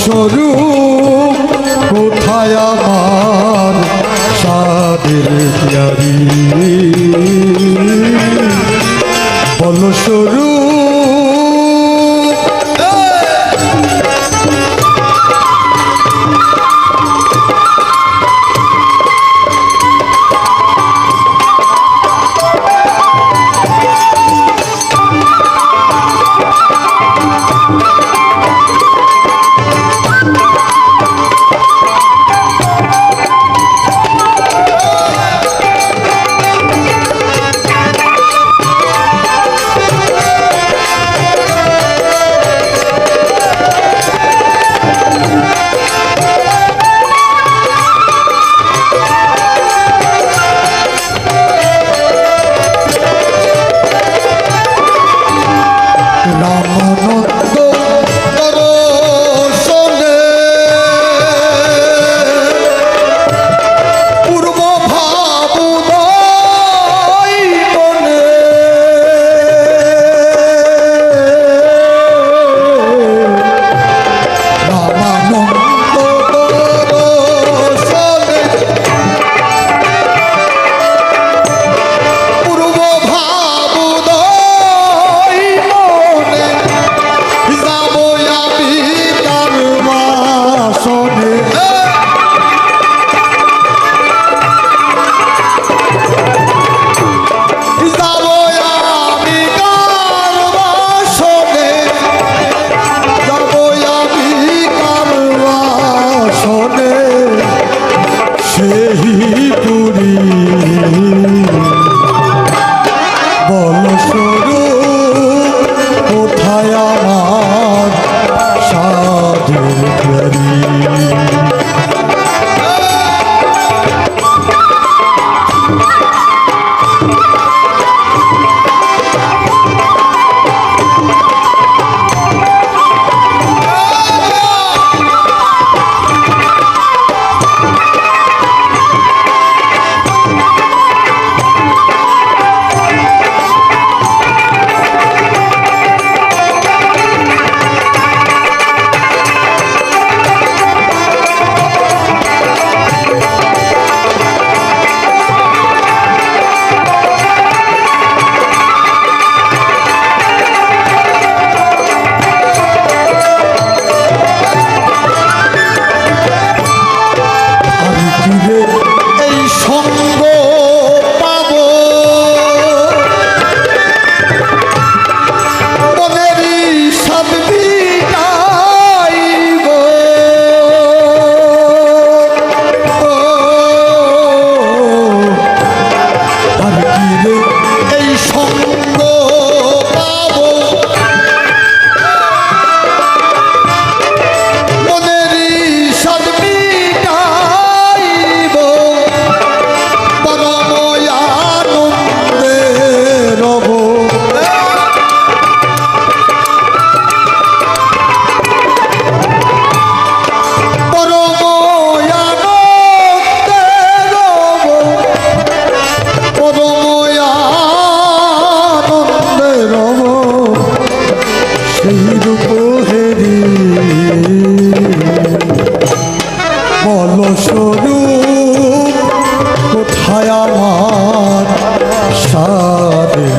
সরু কোথায় আমার সাদের প্যারি বল বলো সরু কোথায় আমার সারে